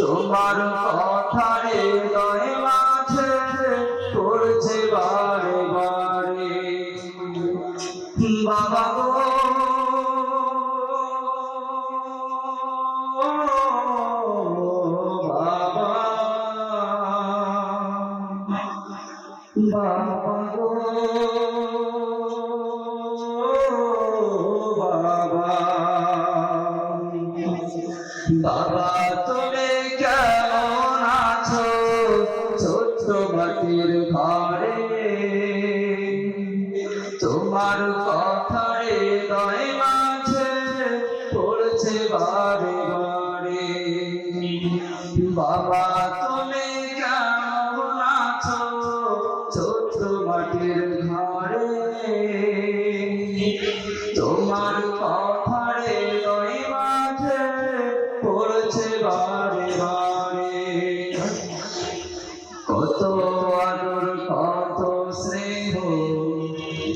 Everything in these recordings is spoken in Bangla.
তোমার কথারে হৃদয় মাঝে বারে বারে। বাবা গো। বাবা। বাবা গো। বাবা। বাবা তোমার কথারে দয় মাঝে পড়ছে বারে বারে। বাবা, তুমি কেমন আছো? ছোট্ট মাটির ঘরে। তোমার কথারে দয় মাঝে পড়ছে বারে বারে। কত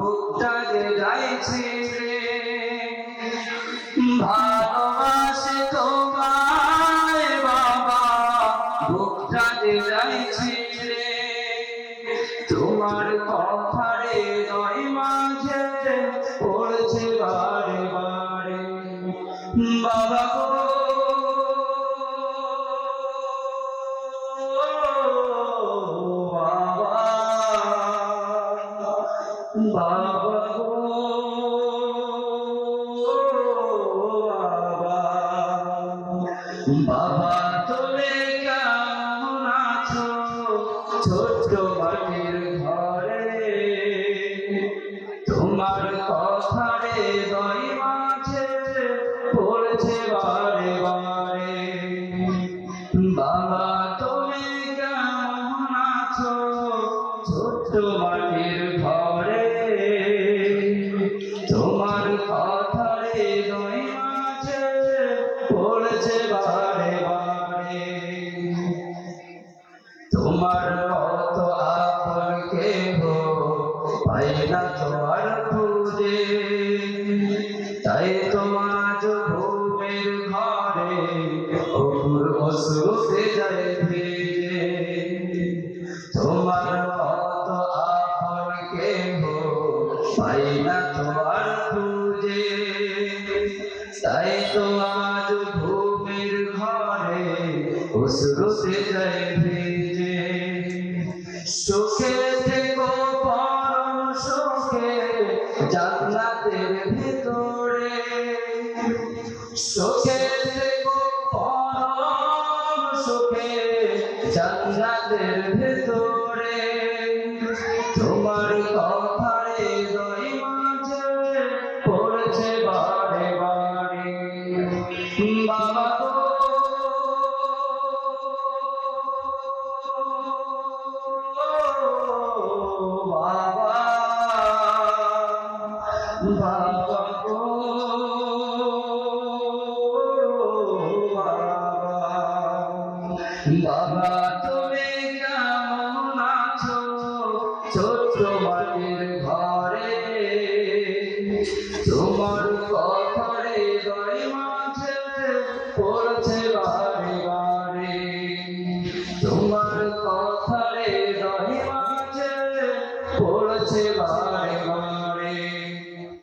বুকটা যে যাইছে ভালোবাসে তোমায় বাবা বুকটা যে যাইছে তোমার কথারে নয় মাঝে পড়ছে বারে বারে। বাবা বাবা বাবা তুমি কেমন আছো? ছোট্ট মাটির ঘরে বারে বাবা তুমি কেমন আছো ছোট্ট পড়ছে বারে বারে তোমার মত আপন কেহ পাই না তোমার খুঁজে। তাই তোমার ভূমির ঘরে অপুর অসুখে যায় ভেজে। তোমার মত আপন কেহ পাই না তোমার খুঁজে। তাই তো অসুরতে যায় ভেজে। সুখে থেকো, পরম সুখে জান্নাতের ভিতরে। সুখে থেকো, পরম সুখে জান্নাতের ভিতরে। বাবা, তুমি কেমন আছো? ছোট মাটির ঘরে। তোমার কথারে গড়ি মাঝে পড়ছে বারে বারে। তোমার কথারে গড়ি মাঝে পড়ছে